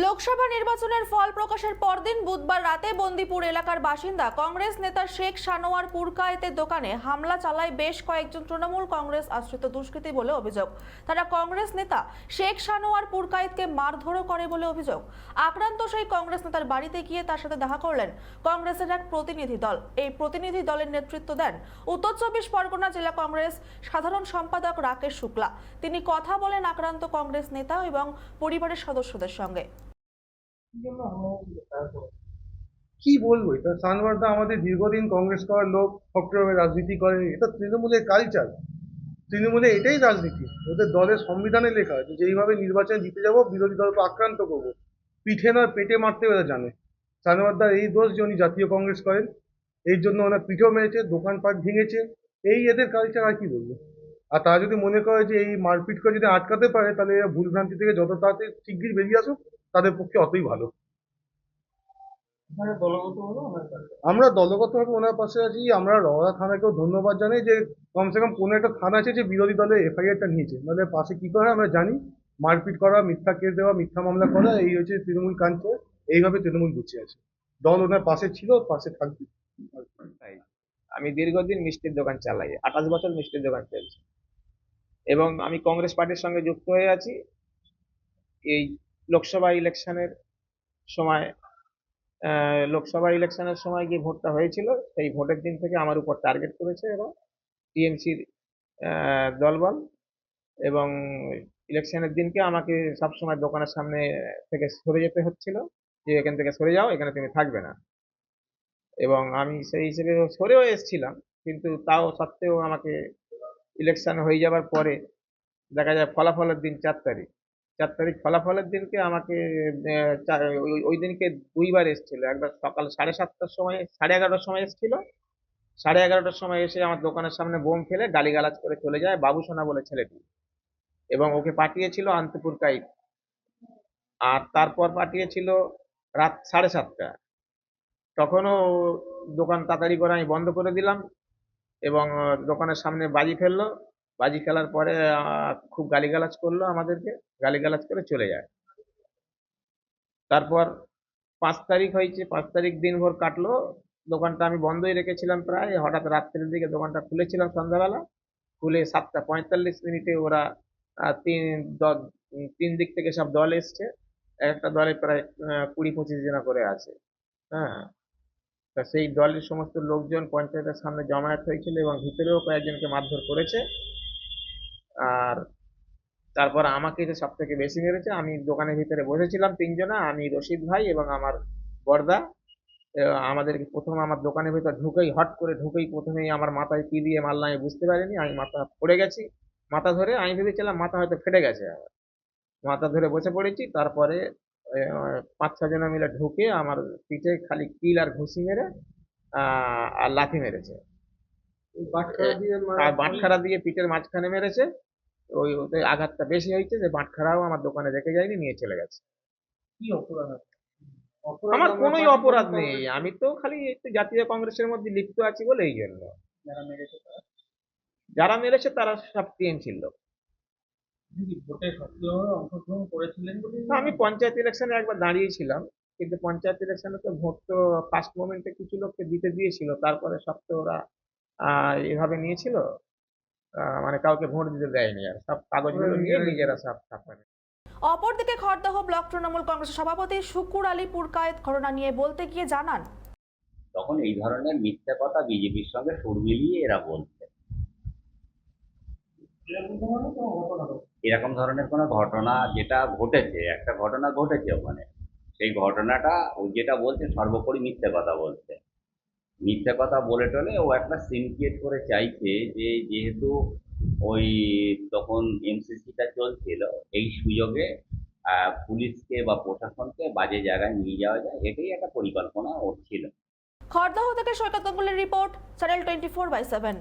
লোকসভা নির্বাচনের ফল প্রকাশের পরদিন বুধবার রাতে বন্দিপুর এলাকার বাসিন্দা কংগ্রেস নেতা শেখ সানোয়ার পুরকায়েতের দোকানে হামলা চালায় বেশ কয়েকজন তৃণমূল কংগ্রেস আশ্রিত দুষ্কৃতী বলে অভিযোগ। তারা কংগ্রেস নেতা শেখ সানোয়ার পুরকায়েতকে মারধরও করে বলে অভিযোগ। আক্রান্ত সেই কংগ্রেস নেতার বাড়িতে গিয়ে তার সাথে দেখা করলেন কংগ্রেসের এক প্রতিনিধি দল। এই প্রতিনিধি দলের নেতৃত্ব দেন উত্তর চব্বিশ পরগনা জেলা কংগ্রেস সাধারণ সম্পাদক রাকেশ শুক্লা। তিনি কথা বলেন আক্রান্ত কংগ্রেস নেতা এবং পরিবারের সদস্যদের সঙ্গে। কি বলব? এটা সানওয়ারদা আমাদের দীর্ঘদিন কংগ্রেস করার লোক সক্রিয়ভাবে রাজনীতি করে, এটা তৃণমূলের কালচার তৃণমূলে এটাই রাজনীতি। ওদের দলের সংবিধানে লেখা যে এইভাবে নির্বাচনে জিতে যাব, বিরোধী দলকে আক্রান্ত করব। পিঠে না পেটে মারতে ওরা জানে। সানওয়ারদার এই দোষ যে উনি জাতীয় কংগ্রেস করেন এই জন্য ওনার পিঠেও মেরেছে, দোকানপাট ভেঙেছে। এই এদের কালচার আর কি বলব? আর তারা যদি মনে করে যে এই মারপিট করে যদি আটকাতে পারে, তাহলে ভুলভ্রান্তি থেকে যত তাড়াতাড়ি শিগগির বেরিয়ে আসুক তাদের পক্ষে অতই ভালো। আমরা দলগতভাবে ওনার পাশে আছি আমরা রওনা থানাকেও ধন্যবাদ জানাই যে কমসে কম কোনো একটা থানা আছে যে বিরোধী দলের এফআইআরটা নিয়েছে। নাহলে পাশে কি করে আমরা জানি? মারপিট করা মিথ্যা কেস দেওয়া মিথ্যা মামলা করা এই হচ্ছে তৃণমূল কাঞ্চে এইভাবে তৃণমূল বেঁচে আছে। দল ওনার পাশে ছিল পাশে থাকবে। তাই। আমি দীর্ঘদিন মিষ্টির দোকান চালাই আঠাশ বছর মিষ্টির দোকান চলছে এবং আমি কংগ্রেস পার্টির সঙ্গে যুক্ত হয়ে আছি। এই লোকসভা ইলেকশনের সময় লোকসভা ইলেকশনের সময় যে ভোটটা হয়েছিল, সেই ভোটের দিন থেকে আমার উপর টার্গেট করেছে এবং টিএমসির দলবল এবং ইলেকশনের দিনকে আমাকে সবসময় দোকানের সামনে থেকে সরে যেতে হচ্ছিল যে এখান থেকে সরে যাও, এখানে তুমি থাকবে না। এবং আমি সেই হিসেবে সরেও এসেছিলাম, কিন্তু তাও সত্ত্বেও আমাকে ইলেকশন হয়ে যাবার পরে দেখা যায় ফলাফলের দিন চার তারিখ। চার তারিখ ফলাফলের দিনকে আমাকে ওই- দিনকে দুইবার এসেছিল। একবার সকাল সাড়ে সাতটার সময়, সাড়ে এগারোটার সময় এসেছিল। সাড়ে এগারোটার সময় এসে আমার দোকানের সামনে বোম ফেলে গালিগালাজ করে চলে যায় বাবু সোনা বলে ছেলেটি। এবং ওকে পাঠিয়েছিল আন্তপুর কাইট আর তারপর পাঠিয়েছিল রাত সাড়ে সাতটা। তখনও দোকান তাড়াতাড়ি করে আমি বন্ধ করে দিলাম এবং দোকানের সামনে বাজি ফেলল। বাজি খেলার পরে খুব গালিগালাজ করল আমাদেরকে। গালিগালাজ করে চলে যায়। তারপর পাঁচ তারিখ হয়েছে, পাঁচ তারিখ দিনভর কাটলো। দোকানটা আমি বন্ধই রেখেছিলাম প্রায়। হঠাৎ রাত্রের দিকে দোকানটা খুলেছিলাম সন্ধ্যাবেলা। খুলে সাতটা পঁয়তাল্লিশ মিনিটে ওরা তিন তিন দিক থেকে সব দল এসছে। একটা দলে প্রায় কুড়ি পঁচিশ জনা করে আছে। হ্যাঁ। তা সেই দলের সমস্ত লোকজন পঞ্চায়েতের সামনে জমায়েত হয়েছিল এবং ভিতরেও কয়েকজনকে মারধর করেছে। তারপর আমাকে যে সব থেকে বেশি মেরেছে আমি দোকানের ভিতরে বসেছিলাম তিনজনা আমি রশিদ ভাই এবং আমার বর্দা। আমাদেরকে প্রথম আমার দোকানের ভিতর ঢুকেই হট করে ঢুকেই প্রথমেই আমার মাথায় কি দিয়ে মারলাম আমি বুঝতে পারিনি আমি মাথা পড়ে গেছি। মাথা ধরে আমি ভেবেছিলাম মাথা হয়তো ফেটে গেছে। আমার মাথা ধরে বসে পড়েছি তারপরে পাঁচ ছ জনে মিলে ঢুকে আমার পিঠে খালি কিল আর ঘুষি মেরে আহ, আর লাথি মেরেছে। বাটখারা দিয়ে পিঠের মাঝখানে মেরেছে। ওই আঘাতটা বেশি হয়েছে যে বাটখারাও আমার দোকানে রেখে যায়নি নিয়ে চলে গেছে। কি অপরাধ আমার কোনোই অপরাধ নেই। আমি তো খালি জাতীয় কংগ্রেসের মধ্যে লিপ্ত আছি বলে এই জন্য। যারা মেরেছে তারা? সব করেছিলেন আমি পঞ্চায়েত ইলেকশনে একবার দাঁড়িয়েছিলাম কিন্তু পঞ্চায়েত ইলেকশনে তো ভোট তো ফার্স্ট মোমেন্টে কিছু লোককে দিতে দিয়েছিল তারপরে সব তো ওরা আহ, এভাবে নিয়েছিল। মানে কাউকে ভোট দিতে দেয়নি আর। সব কাগজগুলো নিয়ে নিজেরা সব ছাপানে অপরদিকে খড়দহ ব্লক তৃণমূল কংগ্রেসের সভাপতি শুকুর আলী পুরকায়েত ঘটনা নিয়ে বলতে গিয়ে জানান তখন এই ধরনের মিথ্যা কথা বিজেপির সঙ্গে সুর মিলিয়ে এরা বলছে। এরকম ধরনের কোনো ঘটনা যেটা ঘটেছে একটা ঘটনা ঘটেছে ওখানে। সেই ঘটনাটা ও যেটা বলছে সর্বোপরি মিথ্যে কথা বলছে। মিথ্যে কথা বলে টলে ও একটা সিন ক্রিয়েট করে চাইছে যে যেহেতু ওই তখন এমসিসিটা চলছিল, এই সুযোগে পুলিশকে বা প্রশাসনকে বাজে জায়গায় নিয়ে যাওয়া যায়, এটাই একটা পরিকল্পনা ওর ছিল। খড়দহ থেকে Saikat গাঙ্গুলির report channel twenty four by seven